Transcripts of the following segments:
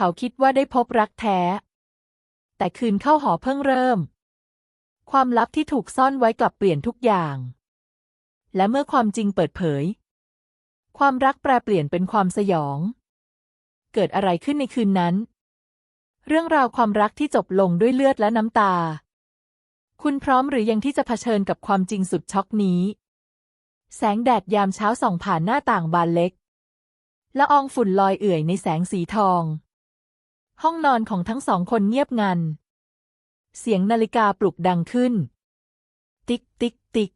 เขาคิดว่าได้พบรักแท้ แต่คืนเข้าหอเพิ่งเริ่ม ความลับที่ถูกซ่อนไว้กลับเปลี่ยนทุกอย่าง และเมื่อความจริงเปิดเผย ความรักแปรเปลี่ยนเป็นความสยอง เกิดอะไรขึ้นในคืนนั้น เรื่องราวความรักที่จบลงด้วยเลือดและน้ำตา คุณพร้อมหรือยังที่จะเผชิญกับความจริงสุดช็อกนี้ แสงแดดยามเช้าส่องผ่านหน้าต่างบานเล็กละอองฝุ่นลอยเอื่อยในแสงสีทอง ห้องนอนของทั้งสองคนเงียบงัน เสียงนาฬิกาปลุกดังขึ้น ติ๊กติ๊กติ๊ก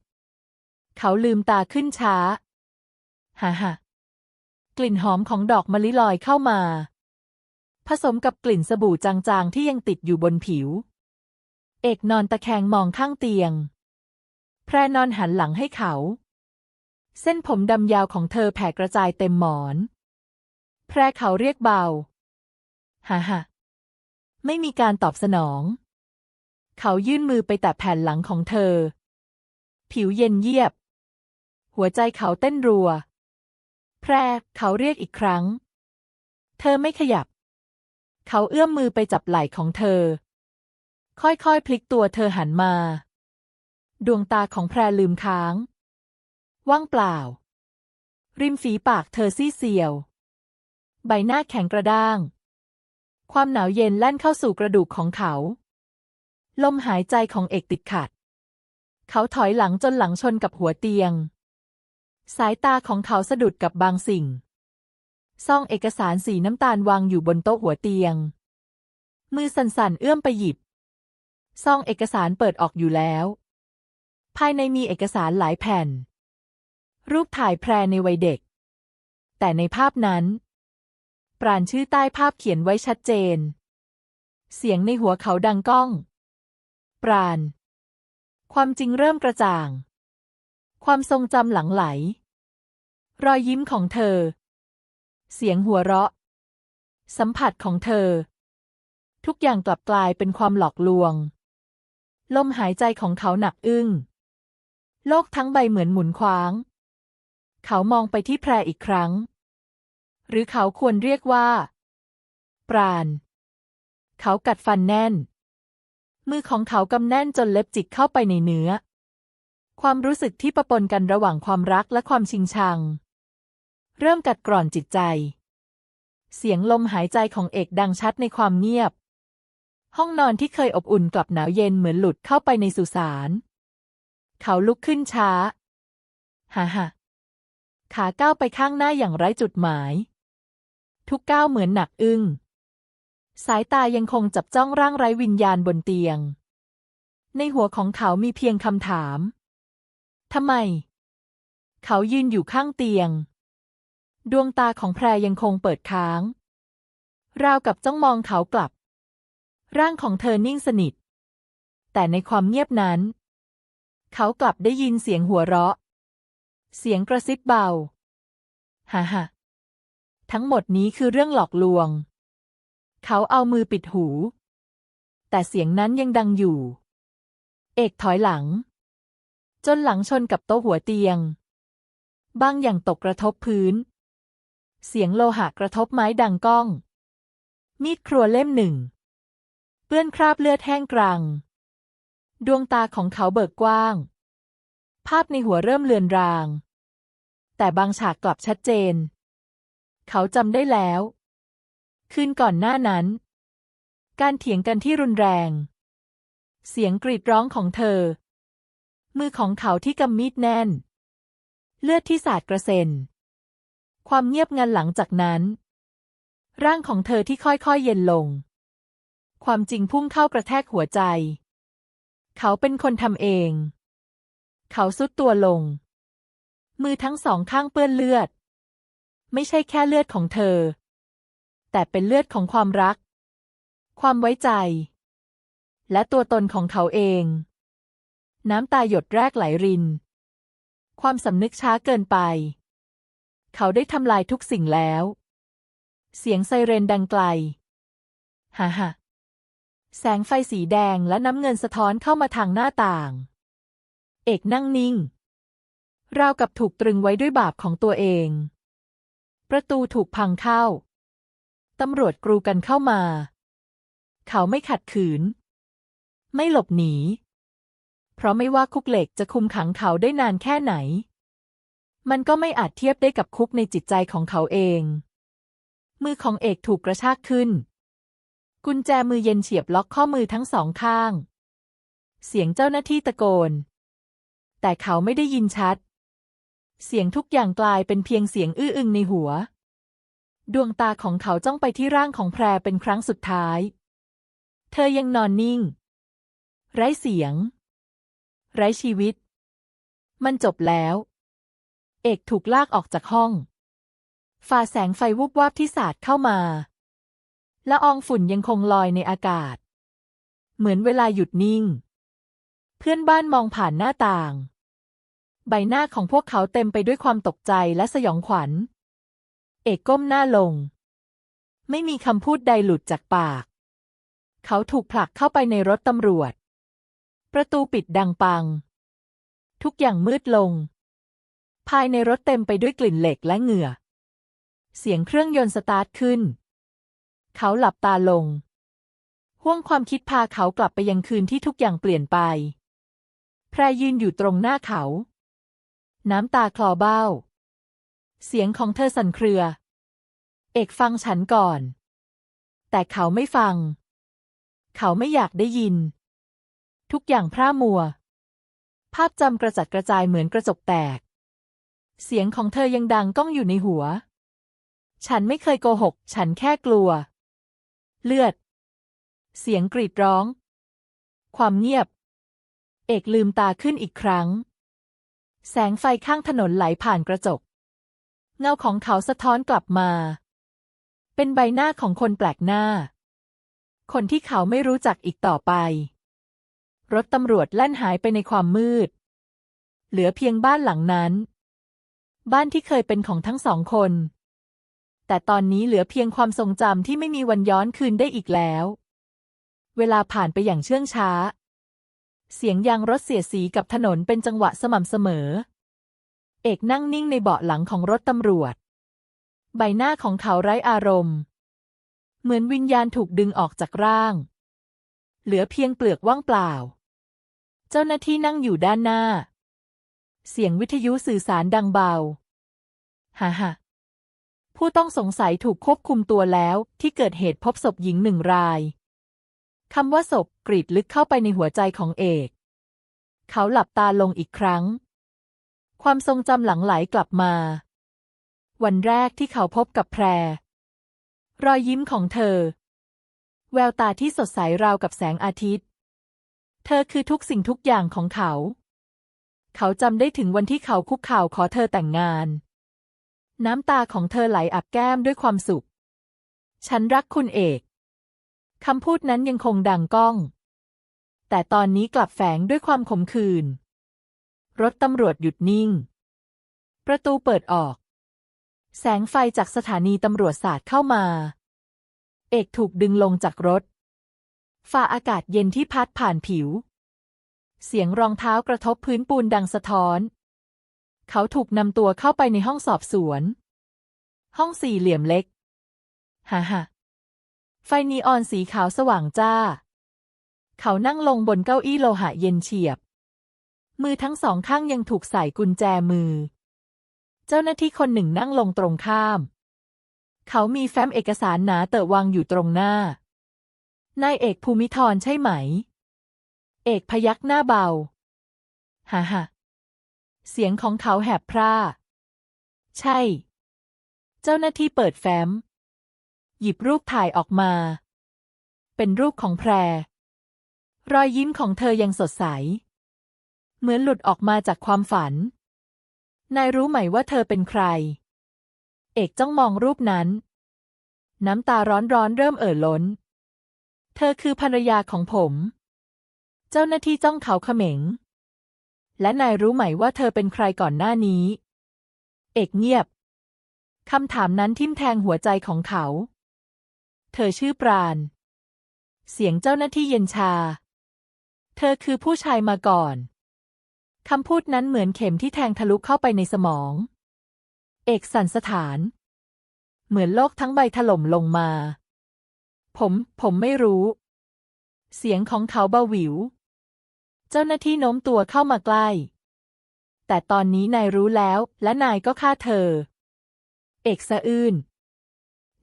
เขาลืมตาขึ้นช้าฮ่าฮ่ากลิ่นหอมของดอกมะลิลอยเข้ามา ผสมกับกลิ่นสบู่จางๆที่ยังติดอยู่บนผิว เอกนอนตะแคงมองข้างเตียง แพรนอนหันหลังให้เขา เส้นผมดำยาวของเธอแผ่กระจายเต็มหมอน แพรเขาเรียกเบา ฮ่าฮ่าไม่มีการตอบสนอง เขายื่นมือไปแตะแผ่นหลังของเธอ ผิวเย็นเยียบ หัวใจเขาเต้นรัว แพรเขาเรียกอีกครั้ง เธอไม่ขยับ เขาเอื้อมมือไปจับไหล่ของเธอ ค่อยๆ พลิกตัวเธอหันมา ดวงตาของแพรลืมค้าง ว่างเปล่า ริมฝีปากเธอซีเซียว ใบหน้าแข็งกระด้าง ความหนาวเย็นแล่นเข้าสู่กระดูกของเขา ลมหายใจของเอกติดขัด เขาถอยหลังจนหลังชนกับหัวเตียง สายตาของเขาสะดุดกับบางสิ่ง ซองเอกสารสีน้ำตาลวางอยู่บนโต๊ะหัวเตียง มือสั่นๆเอื้อมไปหยิบ ซองเอกสารเปิดออกอยู่แล้ว ภายในมีเอกสารหลายแผ่น รูปถ่ายแพรในวัยเด็ก แต่ในภาพนั้น ปราณชื่อใต้ภาพเขียนไว้ชัดเจน เสียงในหัวเขาดังก้อง ปราณ ความจริงเริ่มกระจ่าง ความทรงจำหลังไหล รอยยิ้มของเธอ เสียงหัวเราะ สัมผัสของเธอ ทุกอย่างกลับกลายเป็นความหลอกลวง ลมหายใจของเขาหนักอึ้ง โลกทั้งใบเหมือนหมุนคว้าง เขามองไปที่แพรอีกครั้ง หรือเขาควรเรียกว่า ปราณ เขากัดฟันแน่น มือของเขากำแน่นจนเล็บจิกเข้าไปในเนื้อ ความรู้สึกที่ปะปนกันระหว่างความรักและความชิงชัง เริ่มกัดกร่อนจิตใจ เสียงลมหายใจของเอกดังชัดในความเงียบ ห้องนอนที่เคยอบอุ่นกลับหนาวเย็นเหมือนหลุดเข้าไปในสุสาน เขาลุกขึ้นช้า ฮ่าฮ่าขาก้าวไปข้างหน้าอย่างไร้จุดหมาย ทุกก้าวเหมือนหนักอึ้ง สายตายังคงจับจ้องร่างไร้วิญญาณบนเตียง ในหัวของเขามีเพียงคำถามทำไม เขายืนอยู่ข้างเตียง ดวงตาของแพรยังคงเปิดค้าง ราวกับจ้องมองเขากลับ ร่างของเธอนิ่งสนิท แต่ในความเงียบนั้น เขากลับได้ยินเสียงหัวเราะ เสียงกระซิบเบา ฮ่าฮ่า ทั้งหมดนี้คือเรื่องหลอกลวง เขาเอามือปิดหู แต่เสียงนั้นยังดังอยู่ เอกถอยหลัง จนหลังชนกับโต๊ะหัวเตียง บางอย่างตกกระทบพื้น เสียงโลหะกระทบไม้ดังก้อง มีดครัวเล่มหนึ่ง เปื้อนคราบเลือดแห้งกรัง ดวงตาของเขาเบิกกว้าง ภาพในหัวเริ่มเลือนราง แต่บางฉากกลับชัดเจน เขาจำได้แล้ว คืนก่อนหน้านั้น การเถียงกันที่รุนแรง เสียงกรีดร้องของเธอ มือของเขาที่กำมีดแน่น เลือดที่สาดกระเซ็น ความเงียบงันหลังจากนั้น ร่างของเธอที่ค่อยๆเย็นลง ความจริงพุ่งเข้ากระแทกหัวใจ เขาเป็นคนทำเอง เขาสุดตัวลง มือทั้งสองข้างเปื้อนเลือด ไม่ใช่แค่เลือดของเธอ แต่เป็นเลือดของความรัก ความไว้ใจ และตัวตนของเขาเอง น้ำตาหยดแรกไหลริน ความสำนึกช้าเกินไป เขาได้ทำลายทุกสิ่งแล้ว เสียงไซเรนดังไกลฮ่าฮ่าแสงไฟสีแดงและน้ำเงินสะท้อนเข้ามาทางหน้าต่าง เอกนั่งนิ่ง ราวกับถูกตรึงไว้ด้วยบาปของตัวเอง ประตูถูกพังเข้า ตำรวจกรูกันเข้ามา เขาไม่ขัดขืน ไม่หลบหนี เพราะไม่ว่าคุกเหล็กจะคุมขังเขาได้นานแค่ไหน มันก็ไม่อาจเทียบได้กับคุกในจิตใจของเขาเอง มือของเอกถูกกระชากขึ้น กุญแจมือเย็นเฉียบล็อกข้อมือทั้งสองข้าง เสียงเจ้าหน้าที่ตะโกน แต่เขาไม่ได้ยินชัด เสียงทุกอย่างกลายเป็นเพียงเสียงอื้ออึงในหัว ดวงตาของเขาจ้องไปที่ร่างของแพรเป็นครั้งสุดท้าย เธอยังนอนนิ่ง ไร้เสียง ไร้ชีวิต มันจบแล้ว เอกถูกลากออกจากห้อง ฝ่าแสงไฟวุบวาบที่สาดเข้ามาละอองฝุ่นยังคงลอยในอากาศ เหมือนเวลาหยุดนิ่ง เพื่อนบ้านมองผ่านหน้าต่าง ใบหน้าของพวกเขาเต็มไปด้วยความตกใจและสยองขวัญ เอกก้มหน้าลง ไม่มีคำพูดใดหลุดจากปาก เขาถูกผลักเข้าไปในรถตำรวจ ประตูปิดดังปัง ทุกอย่างมืดลง ภายในรถเต็มไปด้วยกลิ่นเหล็กและเหงื่อ เสียงเครื่องยนต์สตาร์ทขึ้น เขาหลับตาลงห่วงความคิดพาเขากลับไปยังคืนที่ทุกอย่างเปลี่ยนไป แพรยืนอยู่ตรงหน้าเขา น้ำตาคลอเบ้า เสียงของเธอสั่นเครือ เอกฟังฉันก่อน แต่เขาไม่ฟัง เขาไม่อยากได้ยิน ทุกอย่างพร่ามัว ภาพจำกระจัดกระจายเหมือนกระจกแตก เสียงของเธอยังดังก้องอยู่ในหัว ฉันไม่เคยโกหก ฉันแค่กลัว เลือด เสียงกรีดร้อง ความเงียบ เอกลืมตาขึ้นอีกครั้ง แสงไฟข้างถนนไหลผ่านกระจก เงาของเขาสะท้อนกลับมา เป็นใบหน้าของคนแปลกหน้า คนที่เขาไม่รู้จักอีกต่อไป รถตำรวจแล่นหายไปในความมืด เหลือเพียงบ้านหลังนั้น บ้านที่เคยเป็นของทั้งสองคน แต่ตอนนี้เหลือเพียงความทรงจำที่ไม่มีวันย้อนคืนได้อีกแล้ว เวลาผ่านไปอย่างเชื่องช้า เสียงยางรถเสียสีกับถนนเป็นจังหวะสม่ำเสมอ เอกนั่งนิ่งในเบาะหลังของรถตำรวจ ใบหน้าของเขาไร้อารมณ์ เหมือนวิญญาณถูกดึงออกจากร่าง เหลือเพียงเปลือกว่างเปล่า เจ้าหน้าที่นั่งอยู่ด้านหน้า เสียงวิทยุสื่อสารดังเบาฮ่าฮ่าผู้ต้องสงสัยถูกควบคุมตัวแล้วที่เกิดเหตุพบศพหญิงหนึ่งราย คำว่าศพกรีดลึกเข้าไปในหัวใจของเอก เขาหลับตาลงอีกครั้ง ความทรงจำหลังไหลกลับมา วันแรกที่เขาพบกับแพร รอยยิ้มของเธอ แววตาที่สดใสราวกับแสงอาทิตย์ เธอคือทุกสิ่งทุกอย่างของเขา เขาจำได้ถึงวันที่เขาคุกเข่าขอเธอแต่งงาน น้ำตาของเธอไหลอับแก้มด้วยความสุข ฉันรักคุณเอก คำพูดนั้นยังคงดังก้อง แต่ตอนนี้กลับแฝงด้วยความขมขื่น รถตำรวจหยุดนิ่ง ประตูเปิดออก แสงไฟจากสถานีตำรวจสาดเข้ามา เอกถูกดึงลงจากรถ ฝ่าอากาศเย็นที่พัดผ่านผิว เสียงรองเท้ากระทบพื้นปูนดังสะท้อน เขาถูกนำตัวเข้าไปในห้องสอบสวน ห้องสี่เหลี่ยมเล็ก ฮ่าฮ่า ไฟนีออนสีขาวสว่างจ้า เขานั่งลงบนเก้าอี้โลหะเย็นเฉียบ มือทั้งสองข้างยังถูกใส่กุญแจมือ เจ้าหน้าที่คนหนึ่งนั่งลงตรงข้าม เขามีแฟ้มเอกสารหนาเตอะวางอยู่ตรงหน้า นายเอกภูมิธรใช่ไหม เอกพยักหน้าเบาฮ่าฮ่าเสียงของเขาแหบพร่า ใช่ เจ้าหน้าที่เปิดแฟ้ม หยิบรูปถ่ายออกมา เป็นรูปของแพร รอยยิ้มของเธอยังสดใส เหมือนหลุดออกมาจากความฝัน นายรู้ไหมว่าเธอเป็นใคร เอกจ้องมองรูปนั้น น้ำตาร้อนร้อนเริ่มเอ่อล้น เธอคือภรรยาของผม เจ้าหน้าที่จ้องเขาเขม็ง และนายรู้ไหมว่าเธอเป็นใครก่อนหน้านี้ เอกเงียบคำถามนั้นทิ่มแทงหัวใจของเขา เธอชื่อปราณ เสียงเจ้าหน้าที่เย็นชา เธอคือผู้ชายมาก่อน คำพูดนั้นเหมือนเข็มที่แทงทะลุเข้าไปในสมอง เอกสันสถาน เหมือนโลกทั้งใบถล่มลงมา ผม ผมไม่รู้ เสียงของเขาเบาหวิว เจ้าหน้าที่โน้มตัวเข้ามาใกล้ แต่ตอนนี้นายรู้แล้ว และนายก็ฆ่าเธอ เอกสะอื้น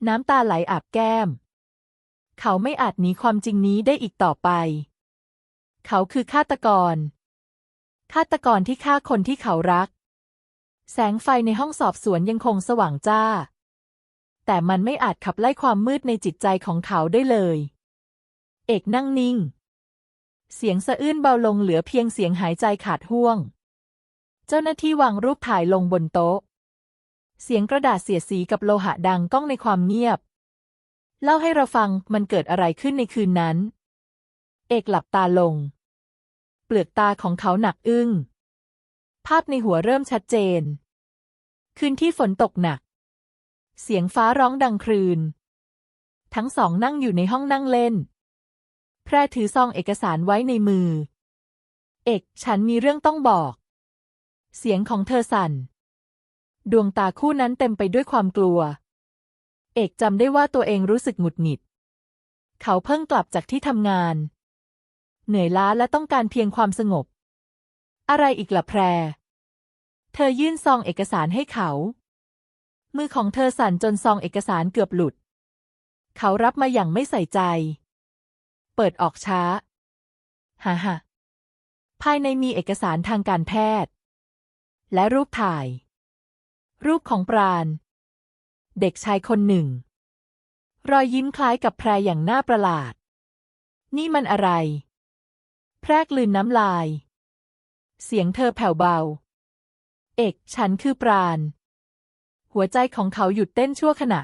น้ำตาไหลอาบแก้ม เขาไม่อาจหนีความจริงนี้ได้อีกต่อไป เขาคือฆาตกร ฆาตกรที่ฆ่าคนที่เขารัก แสงไฟในห้องสอบสวนยังคงสว่างจ้า แต่มันไม่อาจขับไล่ความมืดในจิตใจของเขาได้เลย เอกนั่งนิ่ง เสียงสะอื้นเบาลงเหลือเพียงเสียงหายใจขาดห่วง เจ้าหน้าที่วางรูปถ่ายลงบนโต๊ะ เสียงกระดาษเสียดสีกับโลหะดังก้องในความเงียบ เล่าให้เราฟังมันเกิดอะไรขึ้นในคืนนั้น เอกหลับตาลง เปลือกตาของเขาหนักอึ้ง ภาพในหัวเริ่มชัดเจน คืนที่ฝนตกหนัก เสียงฟ้าร้องดังครืน ทั้งสองนั่งอยู่ในห้องนั่งเล่น แพรถือซองเอกสารไว้ในมือ เอก ฉันมีเรื่องต้องบอก เสียงของเธอสั่น ดวงตาคู่นั้นเต็มไปด้วยความกลัว เอกจำได้ว่าตัวเองรู้สึกหงุดหงิด เขาเพิ่งกลับจากที่ทำงาน เหนื่อยล้าและต้องการเพียงความสงบ อะไรอีกล่ะแพร เธอยื่นซองเอกสารให้เขา มือของเธอสั่นจนซองเอกสารเกือบหลุด เขารับมาอย่างไม่ใส่ใจ เปิดออกช้าฮ่าฮ่าภายในมีเอกสารทางการแพทย์ และรูปถ่าย รูปของปราณ เด็กชายคนหนึ่ง รอยยิ้มคล้ายกับแพรอย่างน่าประหลาด นี่มันอะไร แพรกลืนน้ำลาย เสียงเธอแผ่วเบา เอกฉันคือปราณ หัวใจของเขาหยุดเต้นชั่วขณะ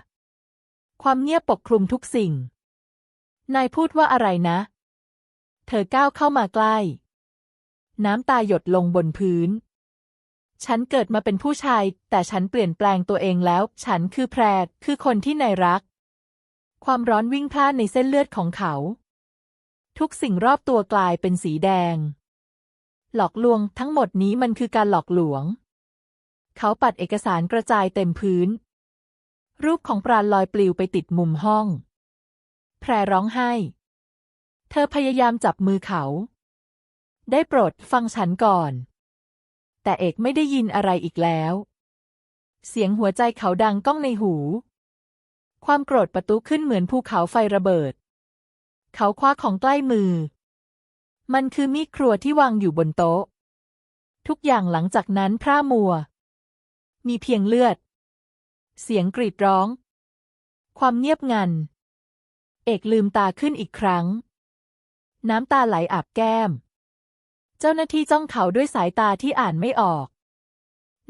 ความเงียบปกคลุมทุกสิ่ง นายพูดว่าอะไรนะ เธอก้าวเข้ามาใกล้ น้ำตาหยดลงบนพื้น ฉันเกิดมาเป็นผู้ชาย แต่ฉันเปลี่ยนแปลงตัวเองแล้ว ฉันคือแพรคือคนที่นายรัก ความร้อนวิ่งพล่านในเส้นเลือดของเขา ทุกสิ่งรอบตัวกลายเป็นสีแดง หลอกลวงทั้งหมดนี้มันคือการหลอกลวง เขาปัดเอกสารกระจายเต็มพื้น รูปของปราณลอยปลิวไปติดมุมห้อง แพรร้องไห้ เธอพยายามจับมือเขา ได้โปรดฟังฉันก่อน แต่เอกไม่ได้ยินอะไรอีกแล้ว เสียงหัวใจเขาดังก้องในหู ความโกรธประตุขึ้นเหมือนภูเขาไฟระเบิด เขาคว้าของใกล้มือ มันคือมีดครัวที่วางอยู่บนโต๊ะ ทุกอย่างหลังจากนั้นพร่ามัว มีเพียงเลือด เสียงกรีดร้อง ความเงียบงัน เอกลืมตาขึ้นอีกครั้ง น้ำตาไหลอาบแก้ม เจ้าหน้าที่จ้องเขาด้วยสายตาที่อ่านไม่ออก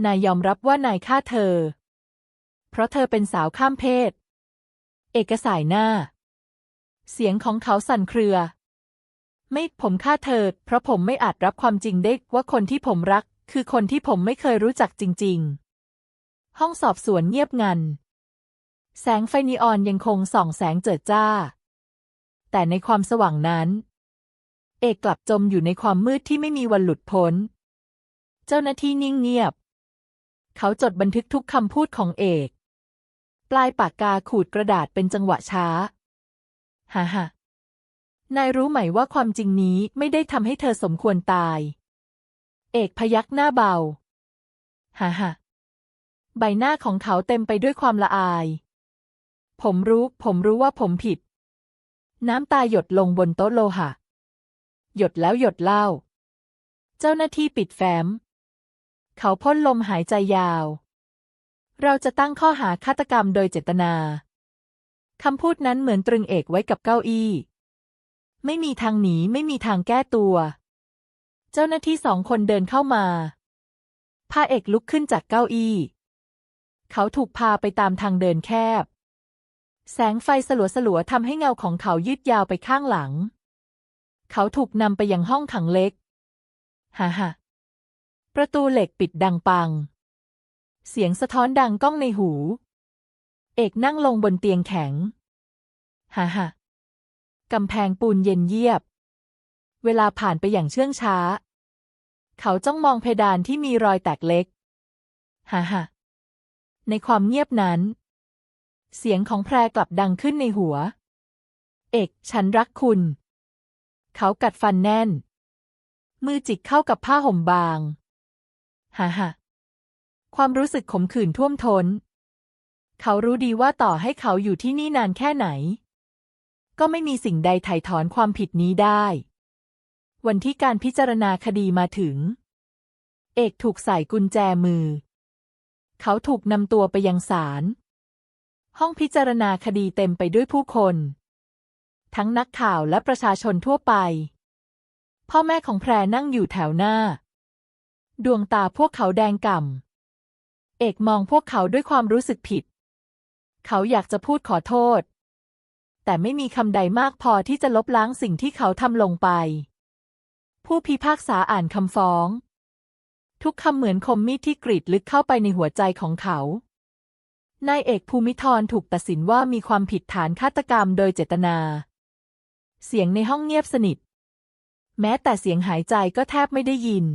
นายยอมรับว่านายฆ่าเธอ เพราะเธอเป็นสาวข้ามเพศ เอกสายหน้า เสียงของเขาสั่นเครือ ไม่ผมฆ่าเธอ เพราะผมไม่อาจรับความจริงได้ว่าคนที่ผมรัก คือคนที่ผมไม่เคยรู้จักจริง ๆ ห้องสอบสวนเงียบงัน แสงไฟนีออนยังคงส่องแสงเจิดจ้า แต่ในความสว่างนั้น เอกกลับจมอยู่ในความมืดที่ไม่มีวันหลุดพ้น เจ้าหน้าที่นิ่งเงียบ เขาจดบันทึกทุกคำพูดของเอก ปลายปากกาขูดกระดาษเป็นจังหวะช้า ฮ่าฮ่านายรู้ไหมว่าความจริงนี้ไม่ได้ทำให้เธอสมควรตาย เอกพยักหน้าเบา ฮ่าฮ่าใบหน้าของเขาเต็มไปด้วยความละอาย ผมรู้ ผมรู้ว่าผมผิด น้ำตาหยดลงบนโต๊ะโลหะ หยดแล้วหยดเล่า เจ้าหน้าที่ปิดแฟ้ม เขาพ่นลมหายใจยาว เราจะตั้งข้อหาฆาตกรรมโดยเจตนา คำพูดนั้นเหมือนตรึงเอกไว้กับเก้าอี้ ไม่มีทางหนีไม่มีทางแก้ตัว เจ้าหน้าที่สองคนเดินเข้ามาพาเอกลุกขึ้นจากเก้าอี้ เขาถูกพาไปตามทางเดินแคบ แสงไฟสลัวสลัวๆทำให้เงาของเขายืดยาวไปข้างหลัง เขาถูกนำไปยังห้องขังเล็กฮ่าฮ่าประตูเหล็กปิดดังปัง เสียงสะท้อนดังก้องในหู เอกนั่งลงบนเตียงแข็งฮ่าฮ่ากำแพงปูนเย็นเยียบ เวลาผ่านไปอย่างเชื่องช้า เขาจ้องมองเพดานที่มีรอยแตกเล็กฮ่าฮ่าในความเงียบนั้น เสียงของแพรกลับดังขึ้นในหัว เอก ฉันรักคุณ เขากัดฟันแน่น มือจิกเข้ากับผ้าห่มบางฮ่าฮ่าความรู้สึกขมขื่นท่วมทน้น เขารู้ดีว่าต่อให้เขาอยู่ที่นี่นานแค่ไหน ก็ไม่มีสิ่งใดไถ่ถอนความผิดนี้ได้ วันที่การพิจารณาคดีมาถึง เอกถูกใส่กุญแจมือ เขาถูกนำตัวไปยังศาลห้องพิจารณาคดีเต็มไปด้วยผู้คน ทั้งนักข่าวและประชาชนทั่วไป พ่อแม่ของแพรนั่งอยู่แถวหน้า ดวงตาพวกเขาแดงก่ำ เอกมองพวกเขาด้วยความรู้สึกผิด เขาอยากจะพูดขอโทษ แต่ไม่มีคำใดมากพอที่จะลบล้างสิ่งที่เขาทำลงไป ผู้พิพากษาอ่านคำฟ้อง ทุกคำเหมือนคมมีดที่กรีดลึกเข้าไปในหัวใจของเขานายเอกภูมิธรถูกตัดสินว่ามีความผิดฐานฆาตกรรมโดยเจตนา เสียงในห้องเงียบสนิท แม้แต่เสียงหายใจก็แทบไม่ได้ยิน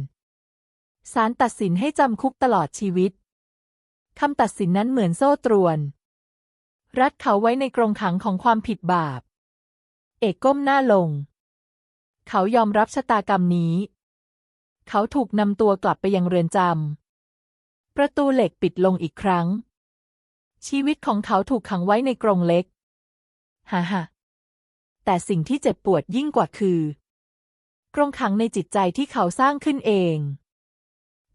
ศาลตัดสินให้จำคุกตลอดชีวิต คำตัดสินนั้นเหมือนโซ่ตรวน รัดเขาไว้ในกรงขังของความผิดบาป เอกก้มหน้าลง เขายอมรับชะตากรรมนี้ เขาถูกนำตัวกลับไปยังเรือนจำ ประตูเหล็กปิดลงอีกครั้ง ชีวิตของเขาถูกขังไว้ในกรงเล็ก ฮ่าฮ่า แต่สิ่งที่เจ็บปวดยิ่งกว่าคือกรงขังในจิตใจที่เขาสร้างขึ้นเอง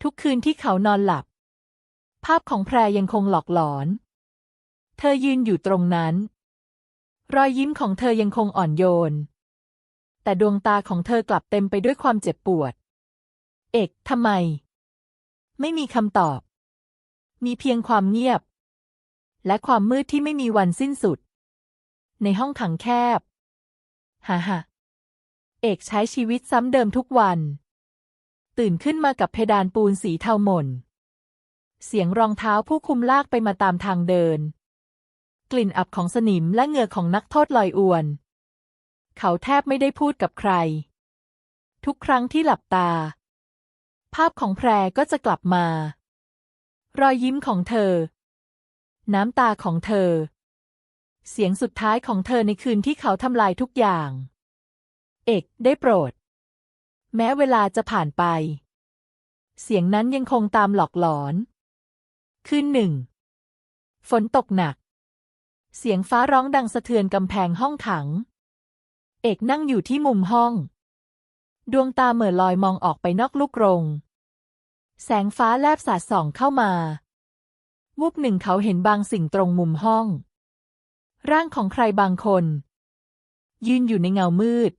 ทุกคืนที่เขานอนหลับ ภาพของแพรยังคงหลอกหลอน เธอยืนอยู่ตรงนั้น รอยยิ้มของเธอยังคงอ่อนโยน แต่ดวงตาของเธอกลับเต็มไปด้วยความเจ็บปวด เอกทำไม ไม่มีคำตอบ มีเพียงความเงียบ และความมืดที่ไม่มีวันสิ้นสุด ในห้องขังแคบ ฮ่าฮ่าเอกใช้ชีวิตซ้ำเดิมทุกวัน ตื่นขึ้นมากับเพดานปูนสีเทาหม่น เสียงรองเท้าผู้คุมลากไปมาตามทางเดิน กลิ่นอับของสนิมและเหงื่อของนักโทษลอยอวน เขาแทบไม่ได้พูดกับใคร ทุกครั้งที่หลับตา ภาพของแพรก็จะกลับมา รอยยิ้มของเธอ น้ำตาของเธอ เสียงสุดท้ายของเธอในคืนที่เขาทำลายทุกอย่าง เอกได้โปรด แม้เวลาจะผ่านไป เสียงนั้นยังคงตามหลอกหลอน คืนหนึ่ง ฝนตกหนัก เสียงฟ้าร้องดังสะเทือนกำแพงห้องขัง เอกนั่งอยู่ที่มุมห้อง ดวงตาเหม่อลอยมองออกไปนอกลูกกรง แสงฟ้าแลบสาดส่องเข้ามาวูบหนึ่งเขาเห็นบางสิ่งตรงมุมห้อง ร่างของใครบางคน ยืนอยู่ในเงามืด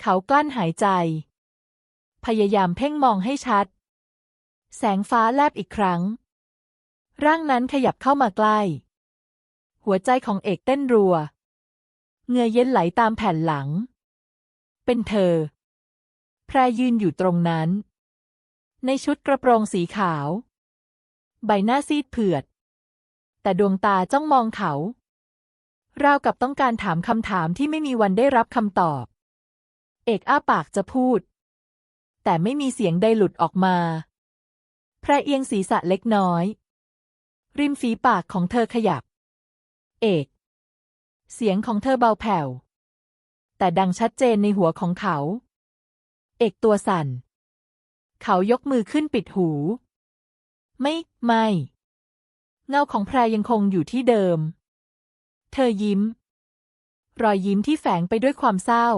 เขากลั้นหายใจ พยายามเพ่งมองให้ชัด แสงฟ้าแลบอีกครั้ง ร่างนั้นขยับเข้ามาใกล้ หัวใจของเอกเต้นรัวเงือเย็นไหลตามแผ่นหลัง เป็นเธอ แพรยืนอยู่ตรงนั้น ในชุดกระโปรงสีขาว ใบหน้าซีดเผือด แต่ดวงตาจ้องมองเขา ราวกับต้องการถามคำถามที่ไม่มีวันได้รับคำตอบ เอกอ้าปากจะพูด แต่ไม่มีเสียงใดหลุดออกมา แพรเอียงศีรษะเล็กน้อย ริมฝีปากของเธอขยับ เอก เสียงของเธอเบาแผ่ว แต่ดังชัดเจนในหัวของเขา เอกตัวสั่น เขายกมือขึ้นปิดหู ไม่ ไม่ เงาของแพรยังคงอยู่ที่เดิม เธอยิ้ม รอยยิ้มที่แฝงไปด้วยความเศร้า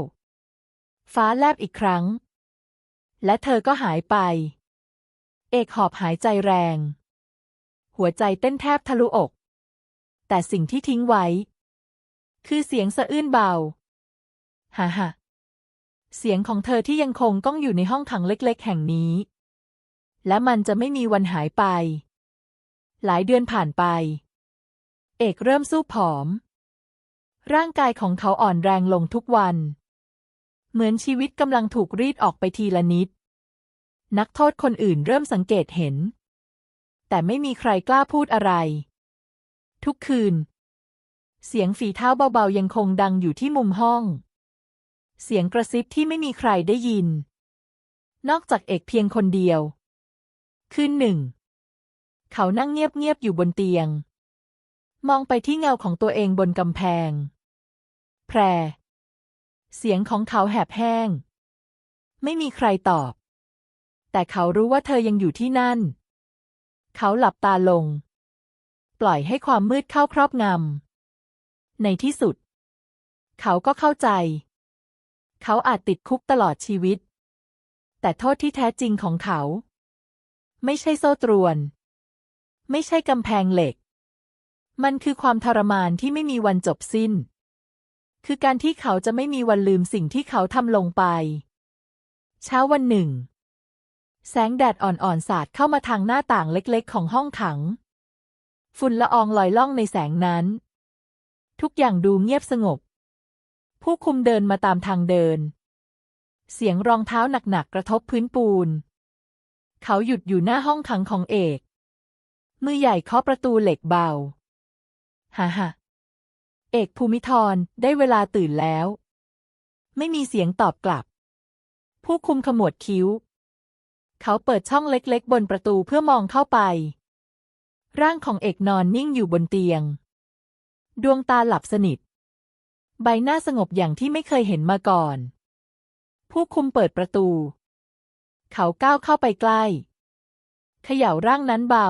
ฟ้าแลบอีกครั้ง และเธอก็หายไป เอกหอบหายใจแรง หัวใจเต้นแทบทะลุอก แต่สิ่งที่ทิ้งไว้ คือเสียงสะอื้นเบาฮ่าฮ่าเสียงของเธอที่ยังคงก้องอยู่ในห้องขังเล็กๆ แห่งนี้ และมันจะไม่มีวันหายไป หลายเดือนผ่านไป เอกเริ่มสู้ผอม ร่างกายของเขาอ่อนแรงลงทุกวัน เหมือนชีวิตกำลังถูกรีดออกไปทีละนิด นักโทษคนอื่นเริ่มสังเกตเห็น แต่ไม่มีใครกล้าพูดอะไร ทุกคืน เสียงฝีเท้าเบาๆยังคงดังอยู่ที่มุมห้อง เสียงกระซิบที่ไม่มีใครได้ยิน นอกจากเอกเพียงคนเดียว คืนหนึ่ง เขานั่งเงียบๆอยู่บนเตียง มองไปที่เงาของตัวเองบนกำแพง แพร เสียงของเขาแหบแห้ง ไม่มีใครตอบ แต่เขารู้ว่าเธอยังอยู่ที่นั่น เขาหลับตาลง ปล่อยให้ความมืดเข้าครอบงำ ในที่สุด เขาก็เข้าใจ เขาอาจติดคุกตลอดชีวิต แต่โทษที่แท้จริงของเขา ไม่ใช่โซ่ตรวน ไม่ใช่กำแพงเหล็ก มันคือความทรมานที่ไม่มีวันจบสิ้น คือการที่เขาจะไม่มีวันลืมสิ่งที่เขาทำลงไป เช้าวันหนึ่ง แสงแดดอ่อนๆสาดเข้ามาทางหน้าต่างเล็กๆ ของห้องขัง ฝุ่นละอองลอยล่องในแสงนั้น ทุกอย่างดูเงียบสงบ ผู้คุมเดินมาตามทางเดิน เสียงรองเท้าหนักๆกระทบพื้นปูน เขาหยุดอยู่หน้าห้องขังของเอก มือใหญ่เคาะประตูเหล็กเบา ฮ่าฮ่าเอกภูมิธรได้เวลาตื่นแล้ว ไม่มีเสียงตอบกลับ ผู้คุมขมวดคิ้ว เขาเปิดช่องเล็กๆ บนประตูเพื่อมองเข้าไป ร่างของเอกนอนนิ่งอยู่บนเตียง ดวงตาหลับสนิท ใบหน้าสงบอย่างที่ไม่เคยเห็นมาก่อน ผู้คุมเปิดประตู เขาก้าวเข้าไปใกล้ เขย่าร่างนั้นเบา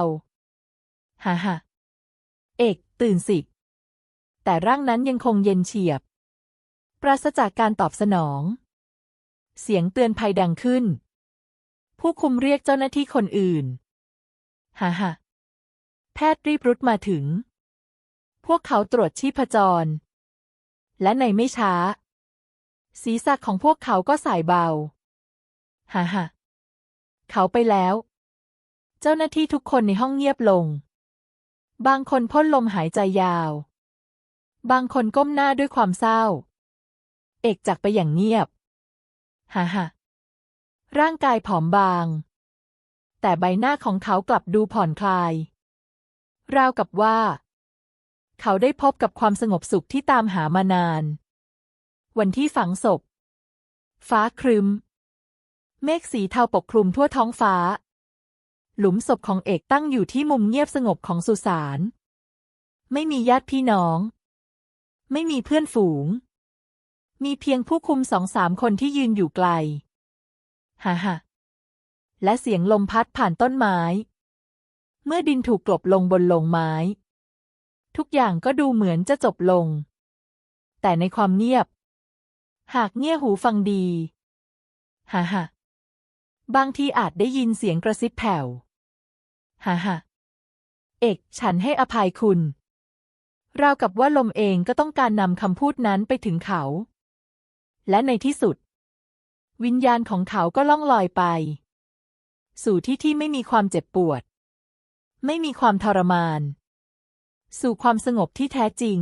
ฮ่าฮ่าเอก ตื่นสิ แต่ร่างนั้นยังคงเย็นเฉียบ ปราศจากการตอบสนอง เสียงเตือนภัยดังขึ้น ผู้คุมเรียกเจ้าหน้าที่คนอื่น ฮ่าฮ่าแพทย์รีบรุดมาถึง พวกเขาตรวจชีพจร และในไม่ช้า ศีรษะของพวกเขาก็สายเบา ฮ่าฮ่าเขาไปแล้ว เจ้าหน้าที่ทุกคนในห้องเงียบลง บางคนพ่นลมหายใจยาว บางคนก้มหน้าด้วยความเศร้า เอกจากไปอย่างเงียบ ฮ่าฮ่าร่างกายผอมบาง แต่ใบหน้าของเขากลับดูผ่อนคลาย ราวกับว่า เขาได้พบกับความสงบสุขที่ตามหามานาน วันที่ฝังศพ ฟ้าครึม เมฆสีเทาปกคลุมทั่วท้องฟ้า หลุมศพของเอกตั้งอยู่ที่มุมเงียบสงบของสุสาน ไม่มีญาติพี่น้อง ไม่มีเพื่อนฝูง มีเพียงผู้คุมสองสามคนที่ยืนอยู่ไกล ฮ่าฮ่าและเสียงลมพัดผ่านต้นไม้ เมื่อดินถูกกลบลงบนลงไม้ ทุกอย่างก็ดูเหมือนจะจบลง แต่ในความเงียบ หากเงี่ยหูฟังดี ฮ่าฮ่า บางทีอาจได้ยินเสียงกระซิบแผ่วฮ่าฮ่าเอกฉันให้อภัยคุณ ราวกับว่าลมเองก็ต้องการนำคำพูดนั้นไปถึงเขา และในที่สุด วิญญาณของเขาก็ล่องลอยไป สู่ที่ที่ไม่มีความเจ็บปวด ไม่มีความทรมาน สู่ความสงบที่แท้จริง